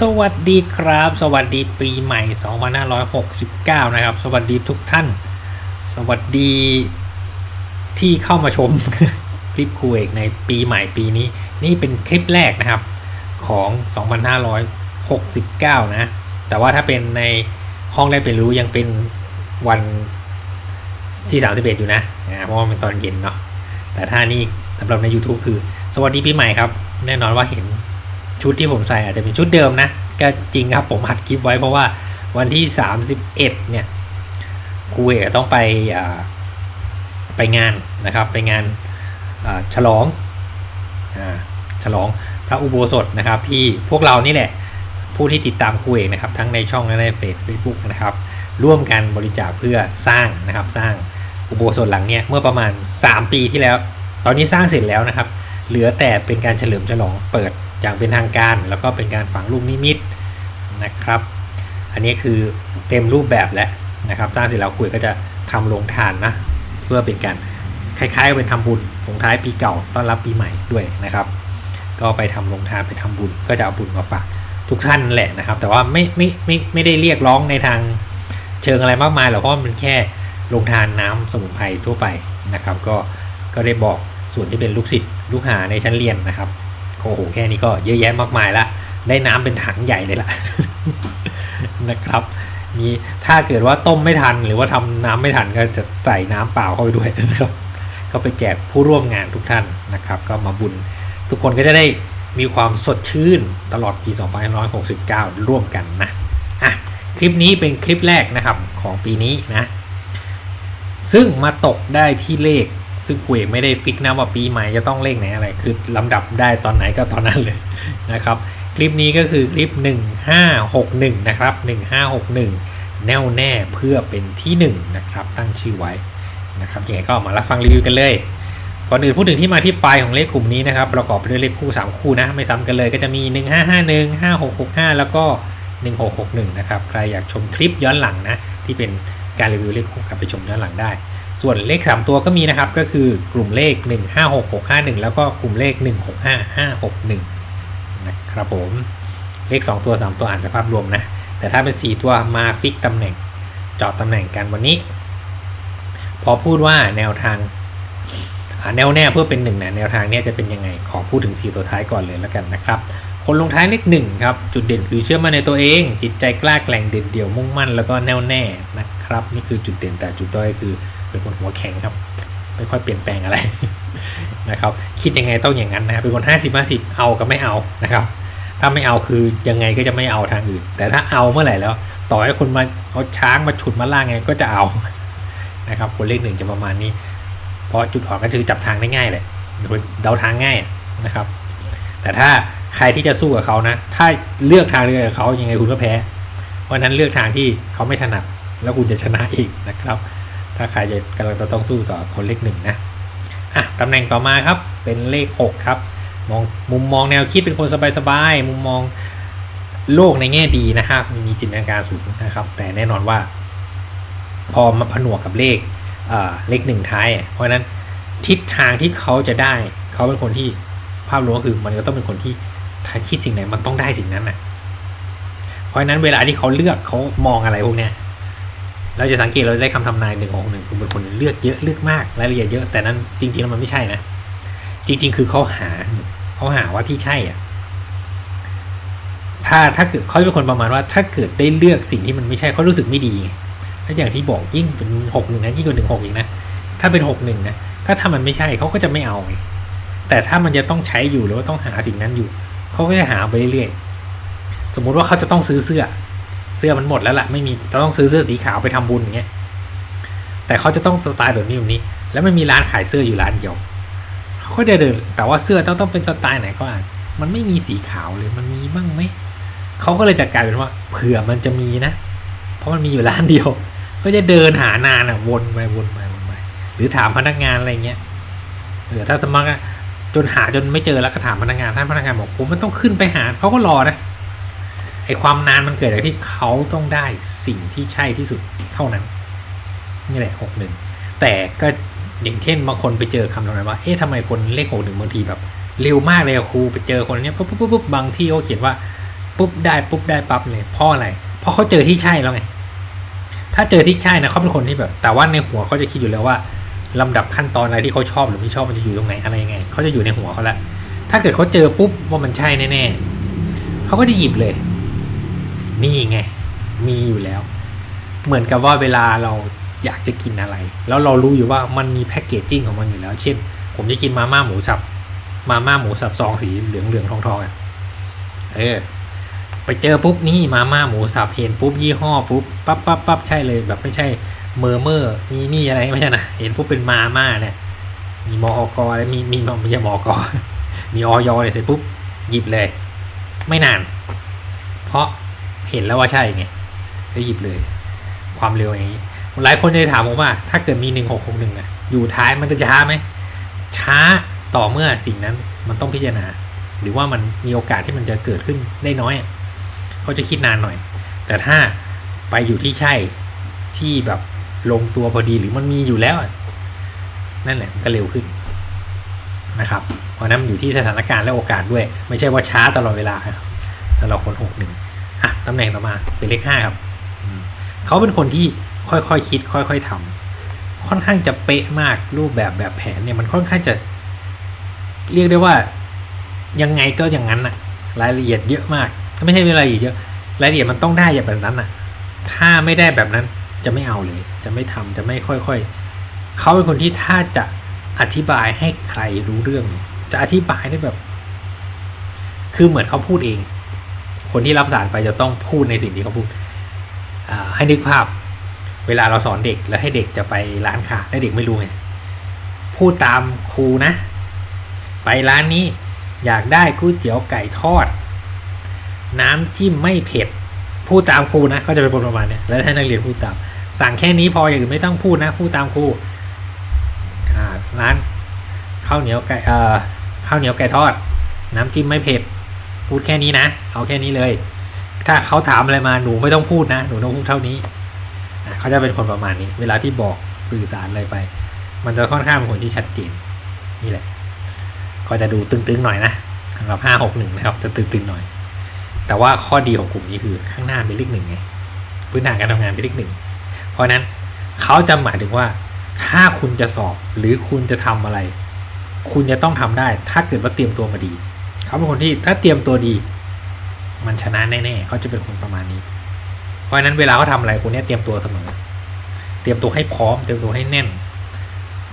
สวัสดีครับ สวัสดีปีใหม่ 2569 นะครับ สวัสดีทุกท่าน สวัสดีที่เข้ามาชมคลิปครูเอกในปีใหม่ปีนี้ นี่เป็นคลิปแรกนะครับของ 2569 นะ แต่ว่าถ้าเป็นในห้องแรกเป็นรู้ยังเป็นวันที่ 31 อยู่นะ เพราะว่าเป็นตอนเย็นเนาะแต่ถ้านี่สำหรับใน YouTube คือ สวัสดีปีใหม่ครับ แน่นอนว่าเห็น ชุดที่ผมใส่อาจจะเป็นชุดเดิมนะ ก็จริงครับผมอัดคลิปไว้เพราะว่าวันที่ 31 เนี่ยครูเอกต้องไปไปงานนะครับ ไปงานฉลองฉลองพระอุโบสถนะครับ ที่พวกเรานี่แหละผู้ที่ติดตามครูเอกนะครับ ทั้งในช่องและในเพจ Facebook นะครับ ร่วมกันบริจาคเพื่อสร้างนะครับสร้างอุโบสถหลังเนี้ยเมื่อประมาณ 3 ปีที่แล้ว ตอนนี้สร้างเสร็จแล้วนะครับ เหลือแต่เป็นการเฉลิมฉลองเปิด อย่างเป็นทางการ แล้วก็เป็นการฝังลูกนิมิตนะครับ อันนี้คือเต็มรูปแบบแล้วนะครับสร้างเสร็จแล้วคุยก็จะทำโรงทานนะเพื่อเป็นการคล้ายๆเป็นทำบุญส่งท้ายปีเก่าต้อนรับปีใหม่ด้วยนะครับ ก็ไปทำโรงทานไปทำบุญ ก็จะเอาบุญมาฝากทุกท่านแหละนะครับ แต่ว่าไม่ไม่ไม่ไม่ได้เรียกร้องในทางเชิงอะไรมากมายหรอกเพราะมันแค่โรงทานน้ำสมุนไพรทั่วไปนะครับ ก็ก็ได้บอกส่วนที่เป็นลูกศิษย์ลูกหาในชั้นเรียนนะครับ โอ้โหแค่นี้ก็เยอะแยะมากมายละได้น้ำเป็นถังใหญ่เลยล่ะนะครับ มีถ้าเกิดว่าต้มไม่ทันหรือว่าทำน้ำไม่ทันก็จะใส่น้ำเปล่าเข้าไปด้วยนะครับ ก็ไปแจกผู้ร่วมงานทุกท่านนะครับ ก็มาบุญ ทุกคนก็จะได้มีความสดชื่นตลอดปี 2569 ร่วมกันนะอะคลิปนี้เป็นคลิปแรกนะครับของปีนี้นะ ซึ่งมาตกได้ที่เลข ซึ่งคุยไม่ได้ฟิกนะว่าปีใหม่จะต้องเลขไหนอะไร คือลำดับได้ตอนไหนก็ตอนนั้นเลยนะครับ คลิปนี้ก็คือคลิป 1561 นะครับ 1561 แน่วแน่เพื่อเป็นที่ 1 นะครับ ตั้งชื่อไว้นะครับยังไงก็มารับฟังรีวิวกันเลยก่อนอื่นพูดถึงที่มาที่ไปของเลขกลุ่มนี้นะครับ ประกอบไปด้วยเลขคู่ 3 คู่นะ ไม่ซ้ำกันเลยก็จะมี 1551 5665 แล้วก็ 1661 นะครับ ใครอยากชมคลิปย้อนหลังนะ ที่เป็นการรีวิวเลขคู่กลับไปชมย้อนหลังได้ ส่วนเลข 3 ตัวก็มีนะครับ ก็คือกลุ่มเลข 156651 แล้วก็กลุ่มเลข155561 นะครับผม เลข 2 ตัว 3 ตัวอ่านแต่ภาพรวมนะ แต่ถ้าเป็น 4 ตัวมาฟิกตำแหน่งเจาะตำแหน่งกันวันนี้ พอพูดว่าแนวทางแนวแน่เพื่อเป็นหนึ่งนะแนวทางเนี้ยจะเป็นยังไง ขอพูดถึง 4 ตัวท้ายก่อนเลยแล้วกันนะครับ คนลงท้ายเลขหนึ่งครับ จุดเด่นคือเชื่อมั่นในตัวเอง จิตใจกล้าแกร่งเด่นเดี่ยวมุ่งมั่นแล้วก็แน่วแน่นะครับ นี่คือจุดเด่นแต่จุดด้อยคือ เป็นคนหัวแข็งครับ ไม่ค่อยเปลี่ยนแปลงอะไรนะครับ คิดยังไงต้องอย่างนั้นนะครับเป็นคน 50 50 เอากับไม่เอานะครับ ถ้าไม่เอาคือยังไงก็จะไม่เอาทางอื่น แต่ถ้าเอาเมื่อไหร่แล้ว ต่อให้คนมาเอาช้างมาฉุดมาล่างไงก็จะเอานะครับ คนเลขหนึ่งจะประมาณนี้ เพราะจุดอ่อนก็คือจับทางได้ง่ายเลยเดาทางง่ายนะครับ แต่ถ้าใครที่จะสู้กับเขานะ ถ้าเลือกทางเลือกกับเขายังไงคุณก็แพ้ เพราะนั้นเลือกทางที่เขาไม่ถนัดแล้วคุณจะชนะอีกนะครับ ถ้าใครจะกำลังจะต้องสู้ต่อคนเลขหนึ่งนะอะตำแหน่งต่อมาครับเป็นเลขหกครับมองมุมมองแนวคิดเป็นคนสบายๆมุมมองโลกในแง่ดีนะครับ มีจินตนาการสูงนะครับ แต่แน่นอนว่า พอมาผนวกกับเลขเอ่อเลขหนึ่งท้าย เพราะนั้นทิศทางที่เขาจะได้ เขาเป็นคนที่ภาพรวมก็คือมันก็ต้องเป็นคนที่ถ้าคิดสิ่งไหนมันต้องได้สิ่งนั้นน่ะเพราะนั้นเวลาที่เขาเลือกเขามองอะไรพวกเนี้ย เราจะสังเกตเราได้คำทำนายหนึ่งของหนึ่งคือเป็นคนเลือกเยอะเลือกมากรายละเอียดเยอะแต่นั้นจริงๆแล้วมันไม่ใช่นะ จริง ๆ คือเขาหาเขาหาว่าที่ใช่อะถ้าถ้าเกิดเขาเป็นคนประมาณว่า ถ้าเกิดได้เลือกสิ่งที่มันไม่ใช่เขารู้สึกไม่ดีไงแล้วอย่างที่บอกยิ่งเป็นหกหนึ่งนะยิ่งกว่าหนึ่งหกอีกนะถ้าเป็นหกหนึ่งนะก็ถ้ามันไม่ใช่เขาก็จะไม่เอาไงแต่ถ้ามันจะต้องใช้อยู่หรือว่าต้องหาสิ่งนั้นอยู่เขาก็จะหาไปเรื่อยๆสมมุติว่าเขาจะต้องซื้อเสื้อ เสื้อมันหมดแล้วล่ะไม่มีต้องซื้อเสื้อสีขาวไปทำบุญอย่างเงี้ยแต่เขาจะต้องสไตล์แบบนี้แบบนี้ แล้วไม่มีร้านขายเสื้ออยู่ร้านเดียวเขาก็จะเดินแต่ว่าเสื้อต้องต้องเป็นสไตล์ไหนก็อ่านมันไม่มีสีขาวเลยมันมีบ้างไหมเขาก็เลยจัดการเป็นว่าเผื่อมันจะมีนะ เพราะมันมีอยู่ร้านเดียว ก็จะเดินหานานอะวนไปวนไปวนไปหรือถามพนักงานอะไรเงี้ยเออถ้าสมมติว่าจนหาจนไม่เจอแล้วก็ถามพนักงานท่านพนักงานบอกผมมันต้องขึ้นไปหาเขาก็รอนะ ไอความนานมันเกิดจากที่เขาต้องได้สิ่งที่ใช่ที่สุดเท่านั้น นี่แหละหกหนึ่งแต่ก็อย่างเช่นบางคนไปเจอคำตรงนั้นว่า เอ๊ะทำไมคนเลขหกหนึ่งบางทีแบบเร็วมากเลยครูไปเจอคนเนี้ยปุ๊บปุ๊บปุ๊บบางที่เขาเขียนว่าปุ๊บได้ปุ๊บได้ปั๊บเลยเพราะอะไรเพราะเขาเจอที่ใช่แล้วไงถ้าเจอที่ใช่นะเขาเป็นคนที่แบบ แต่ว่าในหัวเขาจะคิดอยู่แล้วว่าลำดับขั้นตอนอะไรที่เขาชอบหรือไม่ชอบมันจะอยู่ตรงไหนอะไรยังไงเขาจะอยู่ในหัวเขาละถ้าเกิดเขาเจอปุ๊บว่ามันใช่แน่ๆเขาก็จะหยิบเลย นี่ไง มีอยู่แล้ว เหมือนกับว่าเวลาเราอยากจะกินอะไร แล้วเรารู้อยู่ว่ามันมีแพคเกจจิ้งของมันอยู่แล้ว เช่น ผมจะกินมาม่าหมูสับ มาม่าหมูสับซองสีเหลืองเหลืองทองทองอะเออ ไปเจอปุ๊บนี่มาม่าหมูสับเห็นปุ๊บยี่ห้อปุ๊บปั๊บปั๊บปั๊บใช่เลยแบบไม่ใช่เมอร์เมอร์มีมีอะไรไม่ใช่นะเห็นปุ๊บเป็นมาม่าเนี่ยมีมอกอะไรมีมีม่ใช่มอกมีออยเลยเสร็จปุ๊บหยิบเลย ไม่นาน เพราะ เห็นแล้วว่าใช่ไงก็หยิบเลย ความเร็วอย่างนี้ หลายคนจะถามผมว่า ถ้าเกิดมีหนึ่งหกหกหนึ่งะอยู่ท้ายมันจะช้าไหมช้าต่อเมื่อสิ่งนั้นมันต้องพิจารณา หรือว่ามันมีโอกาสที่มันจะเกิดขึ้นได้น้อยเขาจะคิดนานหน่อย แต่ถ้าไปอยู่ที่ใช่ที่แบบลงตัวพอดีหรือมันมีอยู่แล้ว นั่นแหละมันก็เร็วขึ้นนะครับ เพราะนั้นอยู่ที่สถานการณ์และโอกาสด้วย ไม่ใช่ว่าช้าตลอดเวลาสำหรับคนหกหนึ่ง ตำแหน่งต่อมาเป็นเลขห้าครับอืมเขาเป็นคนที่ค่อยๆคคิด ค่อย ๆทำค่อนข้างจะเป๊ะมากรูปแบบแบบแผนเนี่ยมันค่อนข้างจะ เรียกได้ว่ายังไงก็อย่างนั้นอะรายละเอียดเยอะมากไม่ใช่รายละเอียดเยอะรายละเอียดมันต้องได้อย่างแบบนั้นอะถ้าไม่ได้แบบนั้นจะไม่เอาเลย จะไม่ทำจะไม่ค่อยๆเขาเป็นคนที่ถ้าจะอธิบายให้ใครรู้เรื่อง จะอธิบายได้แบบ คือเหมือนเขาพูดเอง คนที่รับสารไปจะต้องพูดในสิ่งที่เขาพูดให้นึกภาพ เวลาเราสอนเด็กแล้วให้เด็กจะไปร้านค้าแล้วเด็กไม่รู้ไงพูดตามครูนะ ไปร้านนี้อยากได้ก๋วยเตี๋ยวไก่ทอด น้ำจิ้มไม่เผ็ด พูดตามครูนะก็จะเป็นคนประมาณนี้แล้วให้นักเรียนพูดตาม สั่งแค่นี้พออย่างอื่นไม่ต้องพูดนะ พูดตามครูร้านข้าวเหนียวไก่เอ่อข้าวเหนียวไก่ทอด น้ำจิ้มไม่เผ็ด พูดแค่นี้นะ เอาแค่นี้เลย ถ้าเขาถามอะไรมาหนูไม่ต้องพูดนะ หนูต้องพูดเท่านี้เขาจะเป็นคนประมาณนี้ เวลาที่บอกสื่อสารอะไรไป มันจะค่อนข้างเป็นคนที่ชัดเจนนี่แหละ ก็จะดูตึงๆหน่อยนะสำหรับห้าหกหนึ่งนะครับ จะตึงๆหน่อย แต่ว่าข้อดีของกลุ่มนี้คือข้างหน้าเป็นเลขหนึ่งไง พื้นฐานการทำงานเป็นเลขหนึ่ง เพราะฉะนั้นเขาจะหมายถึงว่า ถ้าคุณจะสอบหรือคุณจะทำอะไร คุณจะต้องทำได้ ถ้าเกิดว่าเตรียมตัวมาดี เขาเป็นคนที่ถ้าเตรียมตัวดี มันชนะแน่ๆเขาจะเป็นคนประมาณนี้ เพราะนั้นเวลาเขาทำอะไรคุณเนี่ยเตรียมตัวเสมอ เตรียมตัวให้พร้อม เตรียมตัวให้แน่น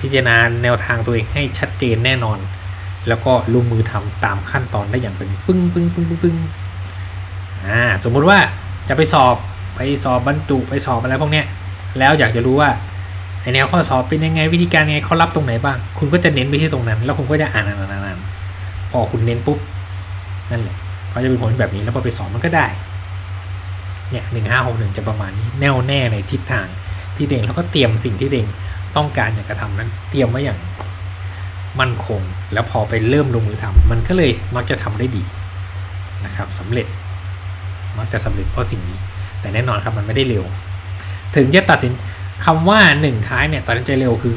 พิจารณาแนวทางตัวเองให้ชัดเจนแน่นอน แล้วก็ลงมือทำตามขั้นตอนได้อย่างเป็นปึ้งปึ้งปึ้งปึ้งปึ้งอ่าสมมุติว่าจะไปสอบไปสอบบรรจุไปสอบอะไรพวกเนี้ยแล้วอยากจะรู้ว่าไอแนวข้อสอบเป็นยังไงวิธีการยังไงเขารับตรงไหนบ้าง คุณก็จะเน้นไปที่ตรงนั้น แล้วคุณก็จะอ่านอ่านอ่าน อ่านพอคุณเน้นปุ๊บ นั่นแหละเขาจะเป็นผลแบบนี้แล้วพอไปสอบมันก็ได้ เนี่ยหนึ่งห้าหกหนึ่งจะประมาณนี้แน่วแน่ในทิศทางที่ตัวเองแล้วก็เตรียมสิ่งที่ตัวเองต้องการอยากจะทำนั้น เตรียมไว้อย่างมั่นคง แล้วพอไปเริ่มลงมือทำมันก็เลยมักจะทำได้ดีนะครับสำเร็จมักจะสำเร็จเพราะสิ่งนี้ แต่แน่นอนครับมันไม่ได้เร็ว ถึงจะตัดสินคำว่าหนึ่งท้ายเนี่ยตัดสินใจเร็วคือ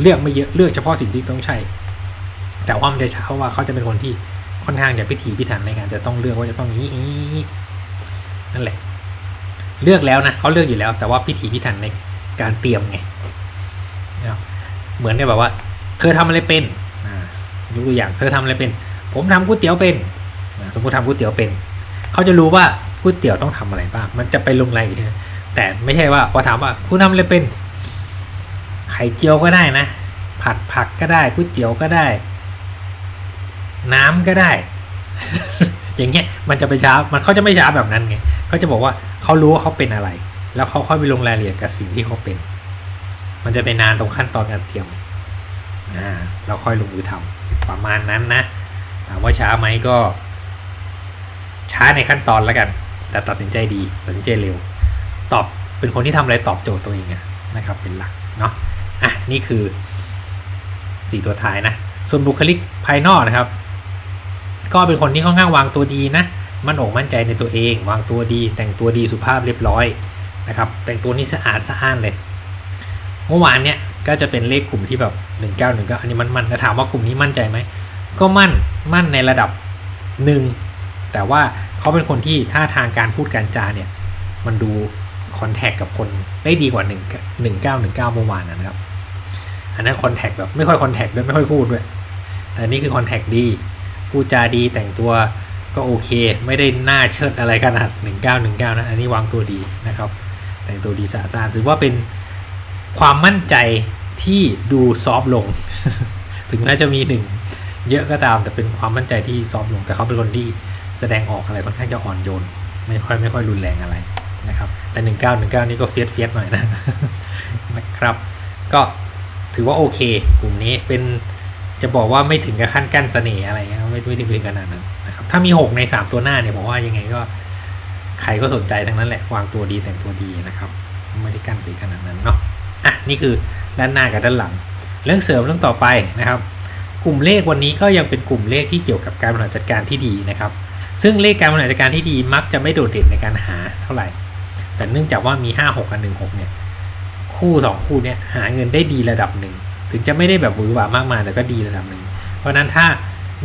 เลือกไม่เยอะเลือกเฉพาะสิ่งที่ต้องใช่ แต่ว่ามันจะช้าเพราะว่าเขาจะเป็นคนที่ค่อนข้างจะพิถีพิถันในการจะต้องเลือกว่าจะต้องอย่างนี้อย่างนี้อย่างนี้นั่นแหละ เลือกแล้วนะเขาเลือกอยู่แล้ว แต่ว่าพิถีพิถันในการเตรียมไงนะครับเหมือนเนี่ยแบบว่า เธอทำอะไรเป็นอ่ายกตัวอย่างเธอทำอะไรเป็น ผมทำก๋วยเตี๋ยวเป็นสมมติทำก๋วยเตี๋ยวเป็นเขาจะรู้ว่าก๋วยเตี๋ยวต้องทำอะไรบ้างมันจะไปลงรายละเอียดแต่ไม่ใช่ว่าพอถามว่าคุณทำอะไรเป็น ไข่เจียวก็ได้นะ ผัดผักก็ได้ก๋วยเตี๋ยวก็ได้ น้ำก็ได้ อย่างเงี้ยมันจะไปช้ามันเขาจะไม่ช้าแบบนั้นไงเขาจะบอกว่าเขารู้ว่าเขาเป็นอะไร แล้วเขาค่อยไปลงรายละเอียดกับสิ่งที่เขาเป็น มันจะไปนานตรงขั้นตอนการเตรียมอ่าเราค่อยลงมือทำประมาณนั้นนะถามว่าช้าไหมก็ ช้าในขั้นตอนแล้วกัน แต่ตัดสินใจดีตัดสินใจเร็ว ตอบเป็นคนที่ทำอะไรตอบโจทย์ตัวเองอะนะครับ เป็นหลักเนาะอะนี่คือสี่ตัวท้ายนะ ส่วนบุคลิกภายนอกนะครับ ก็เป็นคนที่ค่อนข้างวางตัวดีนะ มั่นอกมั่นใจในตัวเอง วางตัวดี แต่งตัวดีสุภาพเรียบร้อยนะครับ แต่งตัวนี้สะอาดสะอ้านเลย เมื่อวานเนี่ยก็จะเป็นเลขกลุ่มที่แบบหนึ่งเก้าหนึ่งเก้าอันนี้มันมันแต่ถามว่ากลุ่มนี้มั่นใจไหม ก็มั่น มั่นในระดับหนึ่ง แต่ว่าเขาเป็นคนที่ท่าทางการพูดการจาเนี่ย มันดูคอนแทคกับคนได้ดีกว่าหนึ่งหนึ่งเก้าหนึ่งเก้าเมื่อวานนะครับ อันนั้นคอนแทคแบบไม่ค่อยคอนแทคด้วยไม่ค่อยพูดด้วย แต่นนี้คือคอนแทคดี พูดจาดีแต่งตัวก็โอเค ไม่ได้หน้าเชิดอะไรขนาด 1919 นะ อันนี้วางตัวดีนะครับ แต่งตัวดีสะอาดถือว่าเป็นความมั่นใจที่ดูซอฟต์ลง ถึงแม้จะมีหนึ่งเยอะก็ตามแต่เป็นความมั่นใจที่ซอฟต์ลง แต่เขาเป็นคนที่แสดงออกอะไรค่อนข้างจะอ่อนโยน ไม่ค่อยไม่ค่อยรุนแรงอะไรนะครับ แต่ 1919 นี่ก็เฟียสเฟียสหน่อยนะนะครับ ก็ถือว่าโอเค กลุ่มนี้เป็น จะบอกว่าไม่ถึงกับขั้นกั้นเสน่ห์อะไรเงี้ยไม่ไม่ถึงขนาดนั้นนะครับ ถ้ามี6ใน3ตัวหน้าเนี่ยผมว่ายังไงก็ใครก็สนใจทั้งนั้นแหละวางตัวดีแต่งตัวดีนะครับ ไม่ได้กั้นไปขนาดนั้นเนาะอะนี่คือด้านหน้ากับด้านหลัง เรื่องเสริมเรื่องต่อไปนะครับ กลุ่มเลขวันนี้ก็ยังเป็นกลุ่มเลขที่เกี่ยวกับการบริหารจัดการที่ดีนะครับ ซึ่งเลขการบริหารจัดการที่ดีมักจะไม่โดดเด่นในการหาเท่าไหร่ แต่เนื่องจากว่ามี 5 6กับ1 6เนี่ยคู่ 2 คู่เนี่ยหาเงินได้ดีระดับหนึ่ง ถึงจะไม่ได้แบบหวือหวามากมายแต่ก็ดีระดับหนึ่งเพราะนั้นถ้า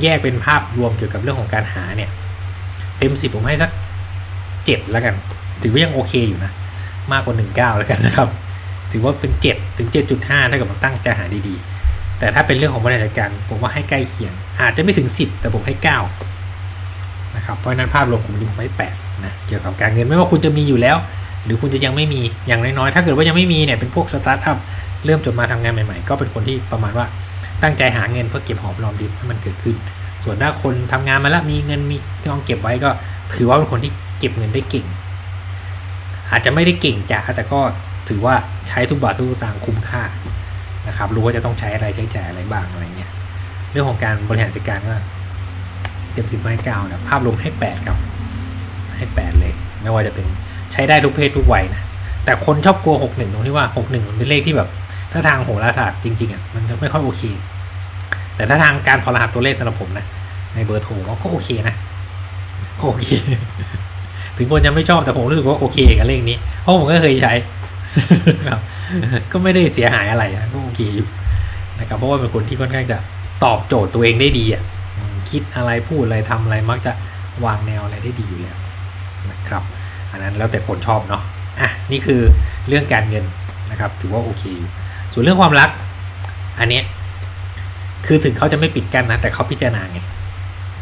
แยกเป็นภาพรวมเกี่ยวกับเรื่องของการหาเนี่ยเต็มสิบผมให้สักเจ็ดแล้วกัน ถือว่ายังโอเคอยู่นะ มากกว่าหนึ่งเก้าแล้วกันนะครับ ถือว่าเป็นเจ็ดถึงเจ็ดจุดห้าถ้าเกิดเราตั้งใจหาดีๆ แต่ถ้าเป็นเรื่องของบริหารจัดการผมว่าให้ใกล้เคียง อาจจะไม่ถึงสิบแต่ผมให้เก้านะครับเพราะฉะนั้นภาพรวมผมดูไว้แปดนะเกี่ยวกับการเงินไม่ว่าคุณจะมีอยู่แล้ว หรือคุณจะยังไม่มีอย่างน้อยๆถ้าเกิดว่ายังไม่มีเนี่ยเป็นพวกสตาร์ทอัพ เริ่มจดมาทำงานใหม่ ๆ ก็เป็นคนที่ประมาณว่าตั้งใจหาเงินเพื่อเก็บหอมรอมริบให้มันเกิดขึ้น ส่วนถ้าคนทำงานมาแล้วมีเงินมีกองเก็บไว้ก็ ถือว่าเป็นคนที่เก็บเงินได้เก่ง อาจจะไม่ได้เก่งจ้าแต่ก็ถือว่าใช้ทุกบาททุกสตางค์คุ้มค่านะครับ รู้ว่าจะต้องใช้อะไรใช้จ่ายอะไรบ้างอะไรเงี้ย เรื่องของการบริหารจัดการก็เต็มสิบให้เก้านะภาพรวมให้แปดครับ ให้แปดเลย ไม่ว่าจะเป็นใช้ได้ทุกเพศทุกวัยนะแต่คนชอบกลัวหกหนึ่งตรงที่ว่าหกหนึ่งมันเป็นเลขที่แบบ ถ้าทางโหราศาสตร์จริงๆอะมันจะไม่ค่อยโอเค แต่ถ้าทางการถอดรหัสตัวเลขสำหรับผมนะ ในเบอร์โทรก็โอเคนะโอเค ถึงคนจะไม่ชอบแต่ผมรู้สึกว่าโอเคกับเลขนี้ เพราะผมก็เคยใช้ครับก็ไม่ได้เสียหายอะไรก็โอเคอยู่นะครับเพราะว่าเป็นคนที่ค่อนข้างจะตอบโจทย์ตัวเองได้ดีอะคิดอะไรพูดอะไรทำอะไรมักจะวางแนวอะไรได้ดีอยู่แล้วนะครับ อันนั้นแล้วแต่คนชอบเนาะอะนี่คือเรื่องการเงินนะครับ ถือว่าโอเคอยู่ ส่วนเรื่องความรัก อันเนี้ยคือถึงเขาจะไม่ปิดกั้นนะ แต่เขาพิจารณาไง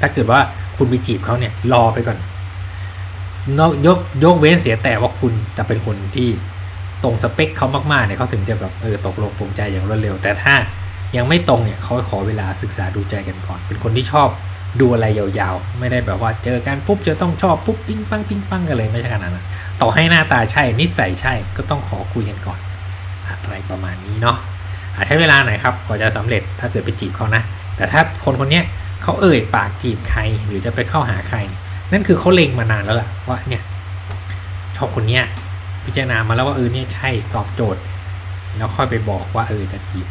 ถ้าเกิดว่าคุณไปจีบเขาเนี่ย รอไปก่อนนอกยกยกเว้นเสียแต่ว่าคุณจะเป็นคนที่ตรงสเปคเขามากๆเนี่ยเขาถึงจะแบบเออตกลงปรงใจอย่างรวดเร็ว แต่ถ้ายังไม่ตรงเนี่ยเขาขอเวลาศึกษาดูใจกันก่อน เป็นคนที่ชอบดูอะไรยาวๆ ไม่ได้แบบว่าเจอกันปุ๊บจะต้องชอบปุ๊บปิ้งปังปิ้งปังกันเลยไม่ใช่ขนาดนั้นต่อให้หน้าตาใช่นิสัยใช่ก็ต้องขอคุยกันก่อน อะไรประมาณนี้เนาะอาจใช้เวลาหน่อยครับกว่าจะสำเร็จถ้าเกิดไปจีบเขานะ แต่ถ้าคนคนนี้เขาเอ่ยปากจีบใครหรือจะไปเข้าหาใคร นั่นคือเขาเล็งมานานแล้วล่ะว่าเนี่ยชอบคนเนี้ยพิจารณามาแล้วว่าเออเนี่ยใช่ตอบโจทย์ แล้วค่อยไปบอกว่าเออจะจีบ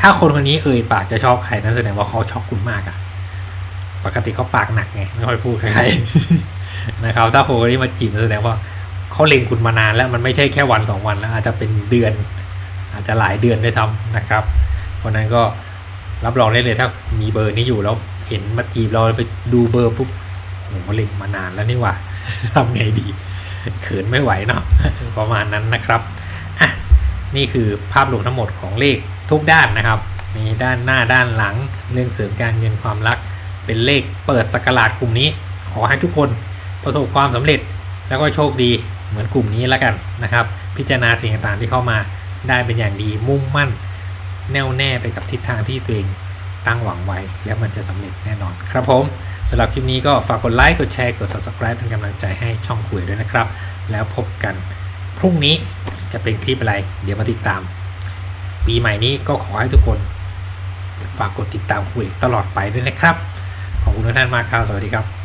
ถ้าคนคนนี้เอ่ยปากจะชอบใครนั่นแสดงว่าเขาชอบคุณมากอะปกติเขาปากหนักไงไม่ค่อยพูดใครนะครับ ถ้าคนคนนี้มาจีบแสดงว่า เขาเล็งคุณมานานแล้วมันไม่ใช่แค่วันสองวันแล้วอาจจะเป็นเดือน อาจจะหลายเดือนด้วยซ้ำนะครับ เพราะนั้นก็รับรองได้เลยถ้ามีเบอร์นี้อยู่แล้วเห็นมาจีบเราไปดูเบอร์ปุ๊บโอ้โหเล็งมานานแล้วนี่ว่าทำไงดีเขินไม่ไหวเนาะประมาณนั้นนะครับอะนี่คือภาพรวมทั้งหมดของเลขทุกด้านนะครับ มีด้านหน้าด้านหลัง เรื่องเสริมการเงินความรัก เป็นเลขเปิดสกราดกลุ่มนี้ ขอให้ทุกคนประสบความสำเร็จแล้วก็โชคดี เหมือนกลุ่มนี้แล้วกันนะครับ พิจารณาสิ่งต่างๆที่เข้ามาได้เป็นอย่างดีมุ่งมั่น แน่วแน่ไปกับทิศทางที่ตัวเองตั้งหวังไว้ แล้วมันจะสำเร็จแน่นอนครับผมสำหรับคลิปนี้ก็ฝากกดไลค์ กดแชร์ กด subscribe เป็นกำลังใจให้ช่องคุยด้วยนะครับ แล้วพบกันพรุ่งนี้จะเป็นคลิปอะไร เดี๋ยวมาติดตาม ปีใหม่นี้ก็ขอให้ทุกคน ฝากกดติดตามคุยตลอดไปด้วยนะครับ ขอบคุณทุกท่านมากครับ สวัสดีครับ